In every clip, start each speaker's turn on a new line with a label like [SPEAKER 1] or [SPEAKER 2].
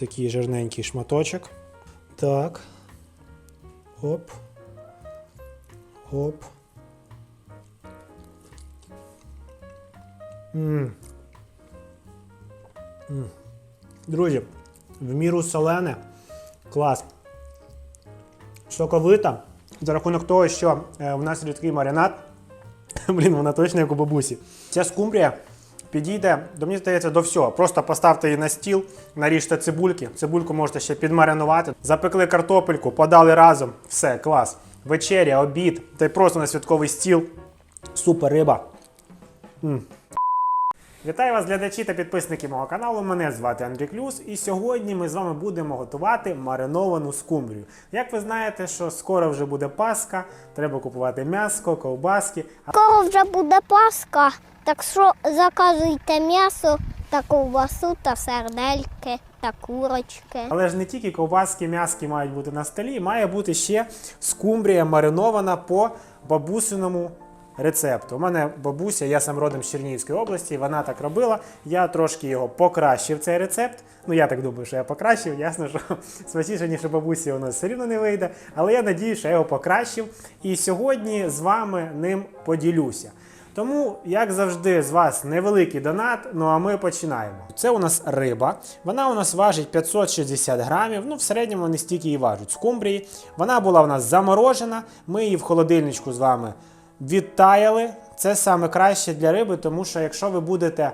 [SPEAKER 1] такий жирненький шматочок. Так. Оп. Оп. М. М. Друзі, в міру солене. Клас. Соковита. За рахунок того, що е, в нас рідкий маринад. Блін, вона точно як у бабусі. Ця скумбрія підійде, до мені здається, до всього. Просто поставте її на стіл, наріжте цибульки. Цибульку можете ще підмаринувати. Запекли картопельку, подали разом. Все, клас. Вечеря, обід, та й просто на святковий стіл. Супер риба. М. Вітаю вас, глядачі та підписники мого каналу. Мене звати Андрій Клюс, і сьогодні ми з вами будемо готувати мариновану скумбрію. Як ви знаєте, що скоро вже буде Пасха, треба купувати м'ясо, ковбаски.
[SPEAKER 2] Скоро вже буде Пасха, так що заказуйте м'ясо та ковбасу та сердельки та курочки.
[SPEAKER 1] Але ж не тільки ковбаски, м'яски мають бути на столі, має бути ще скумбрія маринована по бабусиному рецепту. У мене бабуся, я сам родом з Чернігівської області, вона так робила. Я трошки його покращив цей рецепт. Ну я так думаю, що я покращив. Ясно, що смачніше, ніж у бабусі, воно все рівно не вийде. Але я надію, що я його покращив. І сьогодні з вами ним поділюся. Тому, як завжди, з вас невеликий донат. Ну а ми починаємо. Це у нас риба. Вона у нас важить 560 грамів. Ну, в середньому не стільки і важить скумбрії. Вона була у нас заморожена. Ми її в холодильничку з вами відтаяли. Це саме краще для риби, тому що якщо ви будете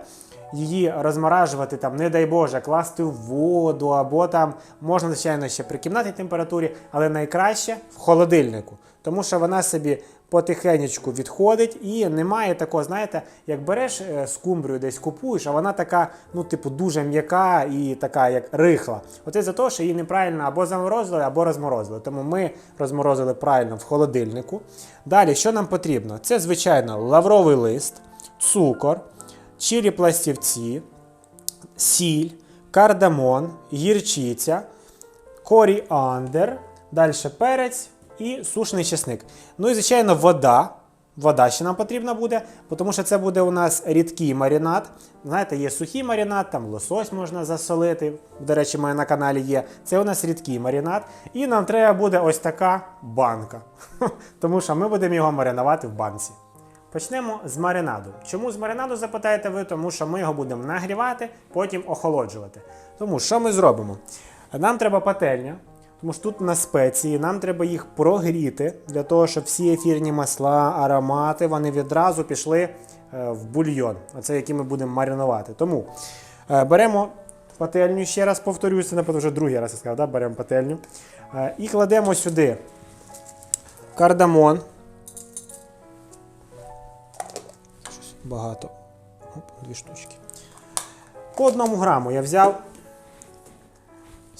[SPEAKER 1] її розморажувати, там, не дай Боже, класти в воду, або там можна, звичайно, ще при кімнатній температурі, але найкраще в холодильнику. Тому що вона собі потихенечку відходить і немає такого, знаєте, як береш е, скумбрію десь купуєш, а вона така, ну, типу, дуже м'яка і така, як рихла. Оце за те, що її неправильно або заморозили, або розморозили. Тому ми розморозили правильно в холодильнику. Далі, що нам потрібно? Це, звичайно, лавровий лист, цукор, чилі пластівці, сіль, кардамон, гірчиця, коріандр, далі перець і сушений чесник. Ну і, звичайно, вода. Вода ще нам потрібна буде, тому що це буде у нас рідкий маринад. Знаєте, є сухий маринад, там лосось можна засолити. До речі, моє на каналі є. Це у нас рідкий маринад. І нам треба буде ось така банка. Тому що ми будемо його маринувати в банці. Почнемо з маринаду. Чому з маринаду запитаєте ви? Тому що ми його будемо нагрівати, потім охолоджувати. Тому що ми зробимо? Нам треба пательня, тому що тут на спеції, нам треба їх прогріти для того, щоб всі ефірні масла, аромати вони відразу пішли е, в бульйон, оце який ми будемо маринувати. Тому е, беремо пательню, ще раз повторюся, напевно, вже другий раз я сказав, да? беремо пательню. Е, І кладемо сюди кардамон. Щось багато. Оп, дві штучки. По одному граму я взяв.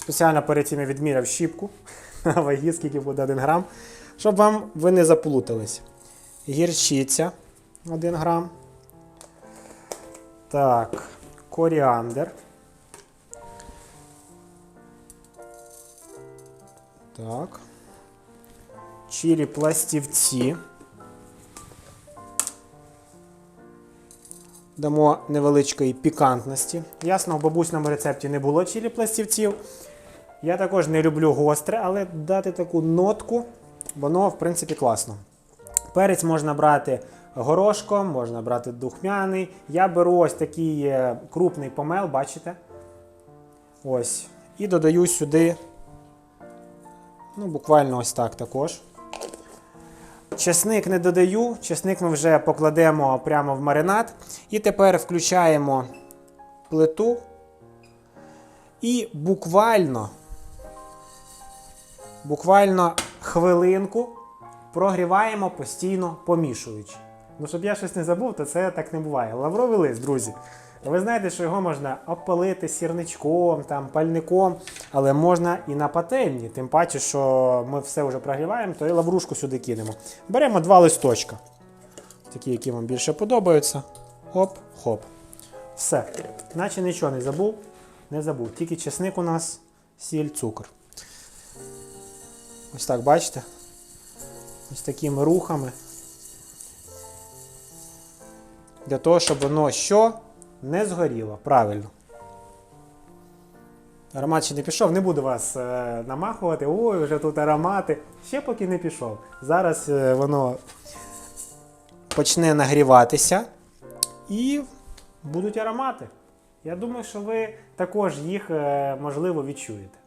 [SPEAKER 1] Спеціально перед цим я відміряв щіпку на вагі, скільки буде 1 грам. Щоб вам ви не заплутались. Гірчиця 1 грам. Так, коріандр. Так. Чилі пластівці. Дамо невеличкої пікантності. Ясно, в бабусному рецепті не було чилі пластівців. Я також не люблю гостре, але дати таку нотку, воно, в принципі, класно. Перець можна брати горошком, можна брати духмяний. Я беру ось такий е, крупний помел, бачите? Ось. І додаю сюди, ну, буквально ось так також. Чесник не додаю, чесник ми вже покладемо прямо в маринад. І тепер включаємо плиту і буквально, буквально хвилинку прогріваємо постійно помішуючи. Ну, щоб я щось не забув, то це так не буває. Лавровий лист, друзі. Ви знаєте, що його можна опалити сірничком, там, пальником, але можна і на пательні. Тим паче, що ми все вже прогріваємо, то і лаврушку сюди кинемо. Беремо два листочка. Такі, які вам більше подобаються. Хоп-хоп. Все. Наче нічого не забув. Не забув. Тільки чесник у нас, сіль, цукор. Ось так, бачите? Ось такими рухами. Для того, щоб воно що? Не згоріло. Правильно. Аромат ще не пішов, не буду вас е, намахувати. Ой, вже тут аромати. Ще поки не пішов. Зараз е, воно почне нагріватися і будуть аромати. Я думаю, що ви також їх е, можливо відчуєте.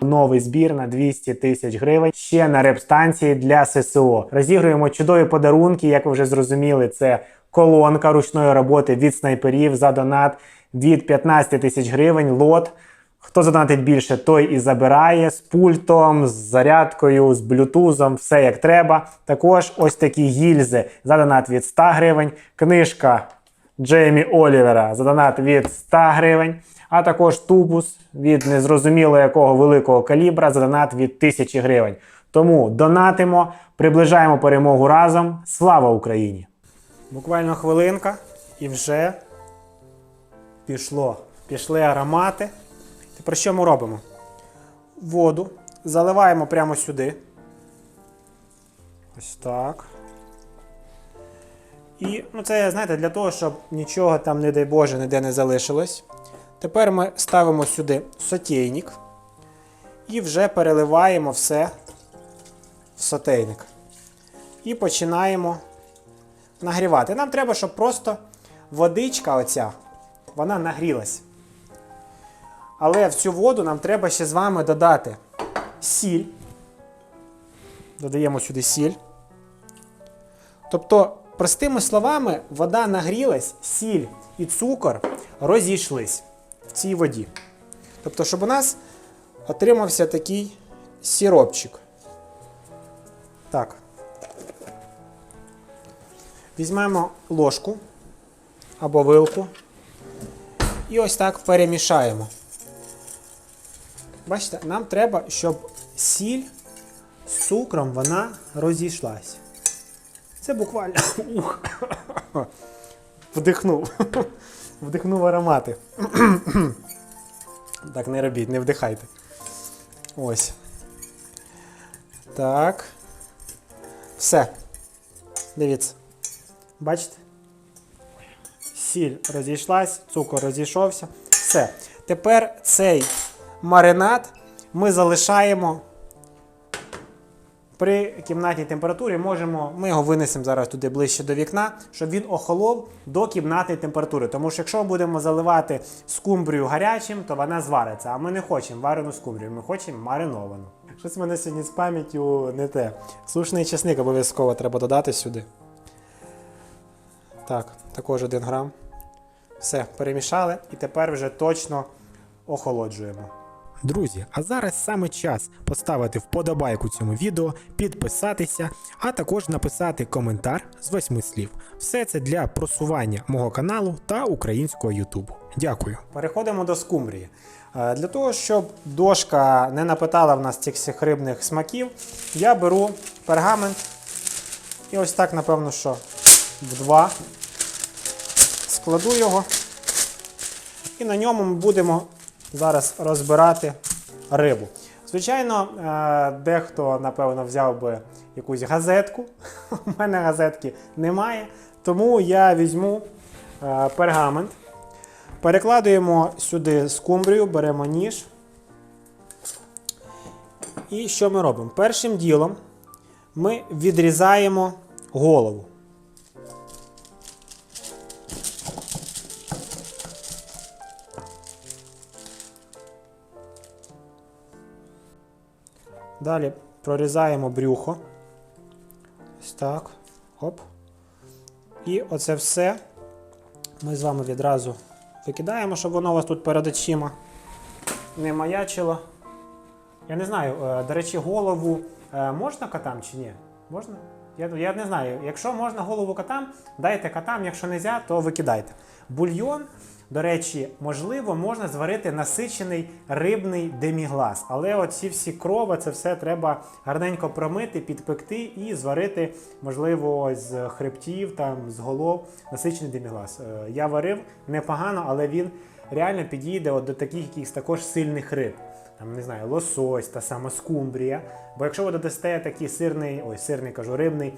[SPEAKER 1] Новий збір на 200 тисяч гривень ще на репстанції для ССО. Розігруємо чудові подарунки, як ви вже зрозуміли, це колонка ручної роботи від снайперів за донат від 15 тисяч гривень. Лот. Хто задонатить більше, той і забирає з пультом, з зарядкою, з блютузом, все як треба. Також ось такі гільзи за донат від 100 гривень. Книжка Джеймі Олівера за донат від 100 гривень, а також тубус від незрозуміло якого великого калібра за донат від 1000 гривень. Тому донатимо, приближаємо перемогу разом. Слава Україні! Буквально хвилинка і вже пішло. Пішли аромати. Тепер що ми робимо? Воду заливаємо прямо сюди. Ось так. І ну, це, знаєте, для того, щоб нічого там, не дай Боже, ніде не залишилось. Тепер ми ставимо сюди сотейник і вже переливаємо все в сотейник. І починаємо нагрівати. Нам треба, щоб просто водичка оця, вона нагрілась. Але в цю воду нам треба ще з вами додати сіль. Додаємо сюди сіль. Тобто, простими словами, вода нагрілась, сіль і цукор розійшлись в цій воді. Тобто, щоб у нас отримався такий сиропчик. Так. Візьмемо ложку або вилку і ось так перемішаємо. Бачите, нам треба, щоб сіль з цукром вона розійшлась. Це буквально ух, вдихнув. Вдихнув аромати. так, не робіть, не вдихайте. Ось. Так. Все. Дивіться. Бачите? Сіль розійшлась, цукор розійшовся. Все. Тепер цей маринад ми залишаємо при кімнатній температурі. Можемо, ми його винесемо зараз туди ближче до вікна, щоб він охолов до кімнатної температури. Тому що якщо будемо заливати скумбрію гарячим, то вона звариться. А ми не хочемо варену скумбрію, ми хочемо мариновану. Щось в мене сьогодні з пам'яттю не те. Сушний чесник обов'язково треба додати сюди. Так, також 1 грам. Все, перемішали і тепер вже точно охолоджуємо. Друзі, а зараз саме час поставити вподобайку цьому відео, підписатися, а також написати коментар з восьми слів. Все це для просування мого каналу та українського Ютубу. Дякую. Переходимо до скумбрії. Е, Для того, щоб дошка не напитала в нас цих всіх рибних смаків, я беру пергамент і ось так, напевно, що в два складу його. І на ньому ми будемо зараз розбирати рибу. Звичайно, е, дехто, напевно, взяв би якусь газетку. У мене газетки немає. Тому я візьму е, пергамент. Перекладуємо сюди скумбрію, беремо ніж. І що ми робимо? Першим ділом ми відрізаємо голову. Далі прорізаємо брюхо. Ось так. Оп. І оце все ми з вами відразу викидаємо, щоб воно у вас тут перед очима не маячило. Я не знаю, е, до речі, голову е, можна котам чи ні? Можна? Я, я не знаю. Якщо можна голову котам, дайте котам, якщо не можна, то викидайте. Бульйон, до речі, можливо, можна зварити насичений рибний деміглас. Але оці всі крови, це все треба гарненько промити, підпекти і зварити, можливо, з хребтів, там, з голов насичений деміглас. Е, Я варив непогано, але він реально підійде от до таких якихось також сильних риб. Там, не знаю, лосось, та сама скумбрія. Бо якщо ви додасте такий сирний, ой, сирний кажу, рибний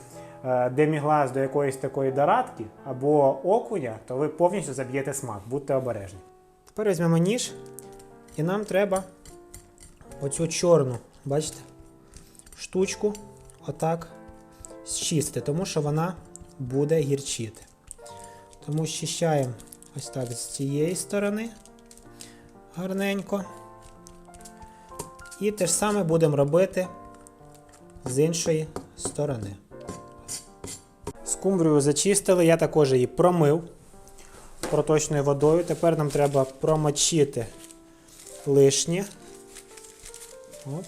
[SPEAKER 1] е, деміглаз до якоїсь такої дорадки або окуня, то ви повністю заб'єте смак, будьте обережні. Тепер візьмемо ніж, і нам треба оцю чорну, бачите, штучку отак зчистити, тому що вона буде гірчити. Тому щищаємо ось так з цієї сторони гарненько. І те ж саме будемо робити з іншої сторони. Скумбрію зачистили, я також її промив проточною водою. Тепер нам треба промочити лишнє. Оп.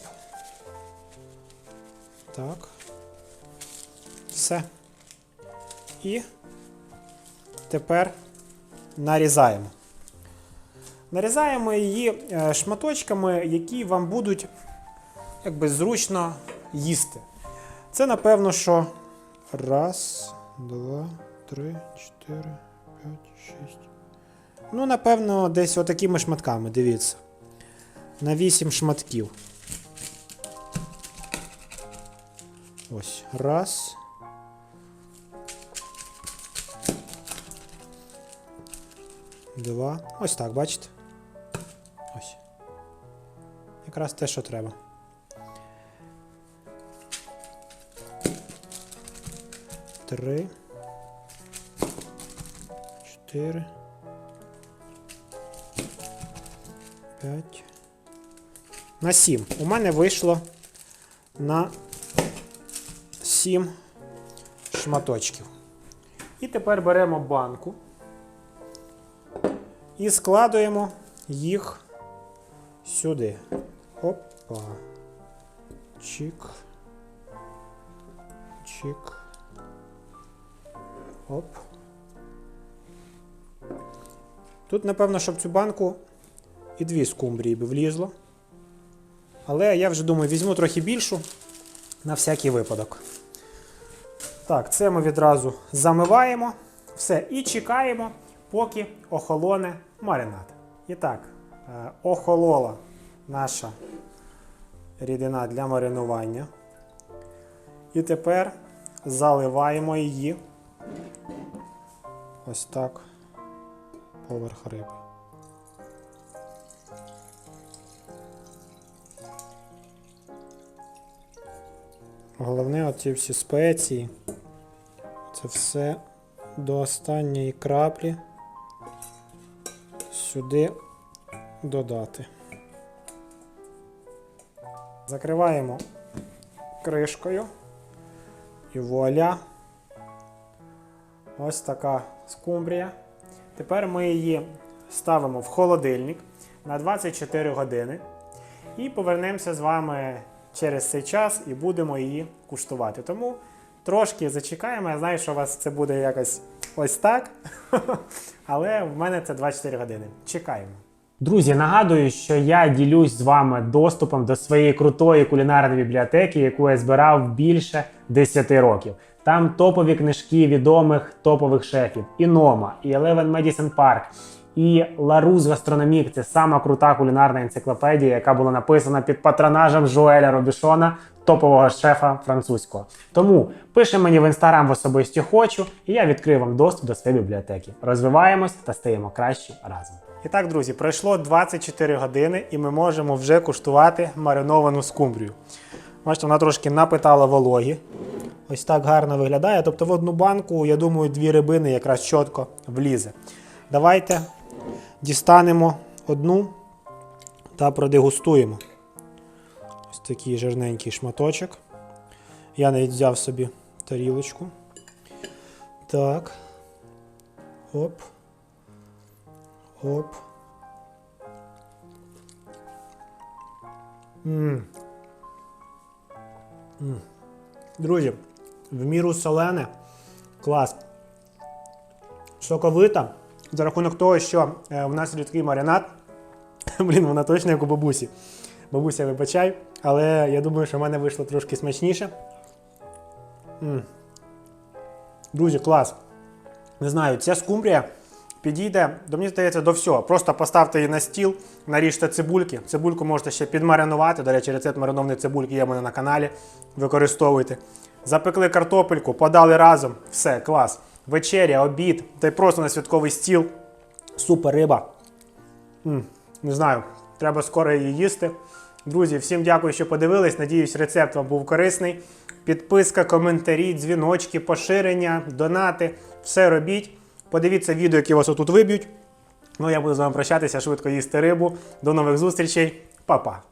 [SPEAKER 1] Так. Все. І тепер нарізаємо. Нарізаємо її е, шматочками, які вам будуть якби зручно їсти. Це напевно, що раз, два, три, чотири, п'ять, шість. Ну, напевно, десь отакими шматками, дивіться. На 8 шматків. Ось. Раз. Два. Ось так, бачите? Якраз те, що треба. Три. Чотири. П'ять. На сім. У мене вийшло на сім шматочків. І тепер беремо банку і складуємо їх сюди. Опа. Чик. Чик. Оп. Тут, напевно, щоб цю банку і дві скумбрії би влізло. Але я вже думаю, візьму трохи більшу на всякий випадок. Так, це ми відразу замиваємо. Все, і чекаємо, поки охолоне маринад. І так, е, охолола наша рідина для маринування. І тепер заливаємо її ось так поверх риби. Головне оці всі спеції. Це все до останньої краплі сюди додати. Закриваємо кришкою. І вуаля. Ось така скумбрія. Тепер ми її ставимо в холодильник на 24 години. І повернемося з вами через цей час і будемо її куштувати. Тому трошки зачекаємо. Я знаю, що у вас це буде якось ось так. Але в мене це 24 години. Чекаємо. Друзі, нагадую, що я ділюсь з вами доступом до своєї крутої кулінарної бібліотеки, яку я збирав більше 10 років. Там топові книжки відомих топових шефів: і Нома, і Eleven Medicine Park, і Ларус Гастрономік це сама крута кулінарна енциклопедія, яка була написана під патронажем Жуеля Робішона, топового шефа французького. Тому пиши мені в інстаграм в особисті хочу, і я відкрию вам доступ до своєї бібліотеки. Розвиваємось та стаємо кращі разом. І так, друзі, пройшло 24 години, і ми можемо вже куштувати мариновану скумбрію. Бачите, вона трошки напитала вологі. Ось так гарно виглядає. Тобто в одну банку, я думаю, дві рибини якраз чітко влізе. Давайте дістанемо одну та продегустуємо. Ось такий жирненький шматочок. Я навіть взяв собі тарілочку. Так. Оп. Оп. М. М. Друзі, в міру солене. Клас. Соковита. За рахунок того, що е, в нас рідкий маринад. Блін, вона точно як у бабусі. Бабуся, вибачай, але я думаю, що в мене вийшло трошки смачніше. М. Друзі, клас. Не знаю, ця скумбрія підійде, до мені здається, до всього. Просто поставте її на стіл, наріжте цибульки. Цибульку можете ще підмаринувати. До речі, рецепт маринованої цибульки є в мене на каналі. Використовуйте. Запекли картопельку, подали разом. Все, клас. Вечеря, обід, та й просто на святковий стіл. Супер риба. М, не знаю, треба скоро її їсти. Друзі, всім дякую, що подивились. Надіюсь, рецепт вам був корисний. Підписка, коментарі, дзвіночки, поширення, донати. Все робіть. Подивіться відео, які вас отут виб'ють. Ну, я буду з вами прощатися, швидко їсти рибу. До нових зустрічей. Па-па.